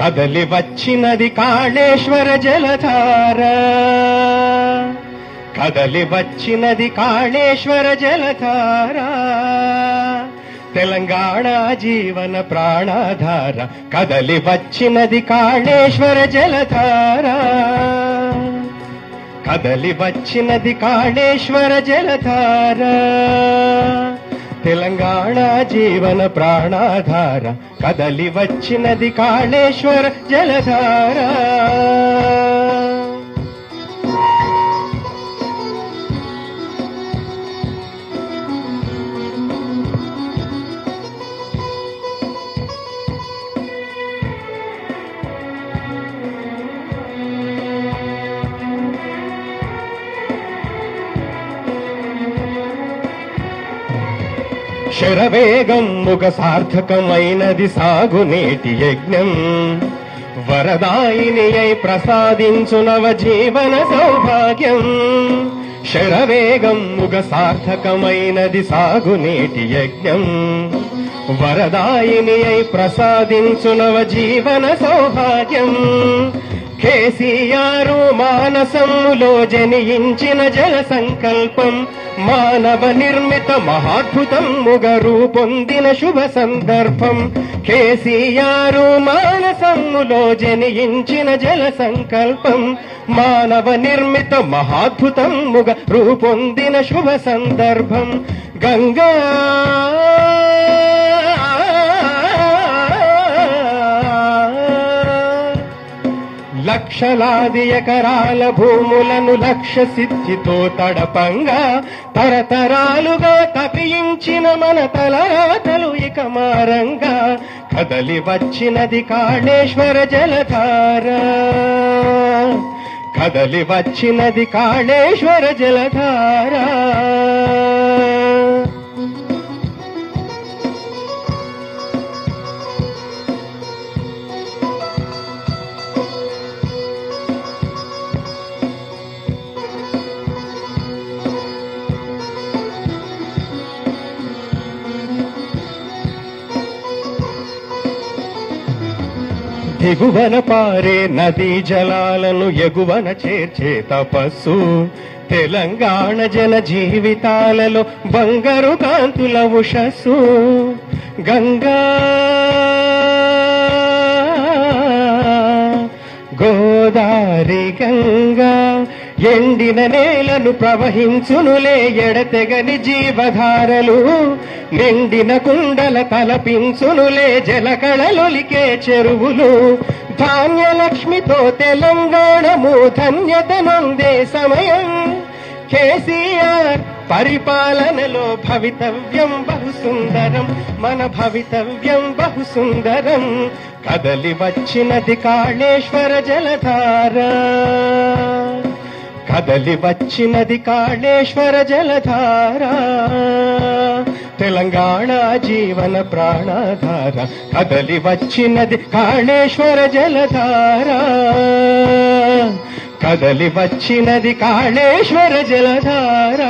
కదలి వచ్చినది కాళేశ్వర జలధార. కదలి వచ్చినది కాళేశ్వర జలధార. తెలంగాణ జీవన ప్రాణాధార. కదలి వచ్చినది కాళేశ్వర జలధార. కదలి వచ్చినది కాళేశ్వర జలధార. తెలంగాణ జీవన ప్రాణాధార కదలి వచ్చినది కాళేశ్వర జలధార. శరవేగం ముఖ సార్థకమైనది సాగునేటి యజ్ఞం. వరదాయిని అయి ప్రసాదించు నవ జీవన సౌభాగ్యం. శరవేగం శరవేగమ్ముగ సార్థకమైనది సాగునేటి యజ్ఞం. వరదాయిని అయి ప్రసాదించు నవ జీవన సౌభాగ్యం. కేసీఆరు మానసములో జనించిన జల సంకల్పం మానవ నిర్మిత మహాద్భుతం ముగ రూపొందిన శుభ సందర్భం. కేసీఆరు మానసములో జనించిన జల సంకల్పం మానవ నిర్మిత మహాద్భుతం ముగ రూపొందిన శుభ సందర్భం. గంగా లక్షలాది ఎకరాల భూములను లక్ష్య సిద్ధితో తడపంగా తరతరాలుగా తపించిన మన తలరాతలు ఇక మారంగా. కదలి వచ్చినది కాళేశ్వర జలధార. కదలి వచ్చినది కాళేశ్వర జలధార. దిగువన పారే నదీ జలాలను ఎగువన చేర్చే తపస్సు. తెలంగాణ జన జీవితాలలో బంగారు కాంతుల ఉషస్సు. గంగా గోదారి గంగా ఎండిన నేలను ప్రవహించునులే ఎడతెగని జీవధారలు నిండిన కుండల తలపించునులే జలకళలొలికే చెరువులు. ధాన్యలక్ష్మితో తెలంగాణము ధన్యత నొందే సమయం. కేసీఆర్ పరిపాలనలో భవితవ్యం బహు సుందరం మన భవితవ్యం బహు సుందరం కదలి వచ్చినది కాళేశ్వర జలధార. కదలి వచ్చినది కాళేశ్వర జలధార. తెలంగాణ జీవన ప్రాణధార. కదలి వచ్చినది కాళేశ్వర జలధార. కదలి వచ్చినది కాళేశ్వర జలధార.